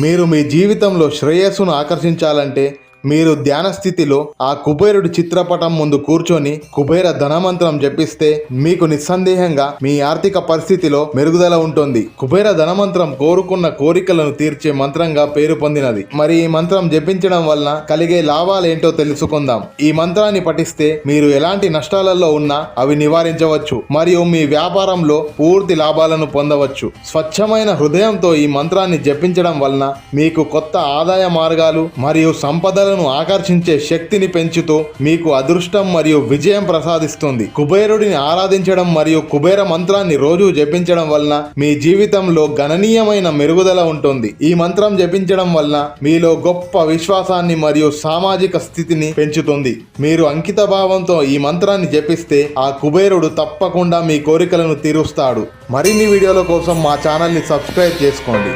మీరు మీ జీవితంలో శ్రేయస్సును ఆకర్షించాలంటే మీరు ధ్యాన స్థితిలో ఆ కుబేరుడి చిత్రపటం ముందు కూర్చొని కుబేర ధనమంత్రం జపిస్తే మీకు నిస్సందేహంగా మీ ఆర్థిక పరిస్థితిలో మెరుగుదల ఉంటుంది. కుబేర ధనమంత్రం కోరుకున్న కోరికలను తీర్చే మంత్రంగా పేరు పొందినది. మరి ఈ మంత్రం జపించడం వలన కలిగే లాభాలేంటో తెలుసుకుందాం. ఈ మంత్రాన్ని పఠిస్తే మీరు ఎలాంటి నష్టాలలో ఉన్నా అవి నివారించవచ్చు. మరియు మీ వ్యాపారంలో పూర్తి లాభాలను పొందవచ్చు. స్వచ్ఛమైన హృదయంతో ఈ మంత్రాన్ని జపించడం వలన మీకు కొత్త ఆదాయ మార్గాలు మరియు సంపదలను ఆకర్షించే శక్తిని పెంచుతూ మీకు అదృష్టం మరియు విజయం ప్రసాదిస్తుంది. కుబేరుడిని ఆరాధించడం మరియు కుబేర మంత్రాన్ని రోజు జపించడం వలన మీ జీవితంలో గణనీయమైన మెరుగుదల ఉంటుంది. ఈ మంత్రం జపించడం వలన మీలో గొప్ప విశ్వాసాన్ని మరియు సామాజిక స్థితిని పెంచుతుంది. మీరు అంకిత భావంతో ఈ మంత్రాన్ని జపిస్తే ఆ కుబేరుడు తప్పకుండా మీ కోరికలను తీరుస్తాడు. మరిన్ని వీడియోల కోసం మా ఛానల్ని సబ్స్క్రైబ్ చేసుకోండి.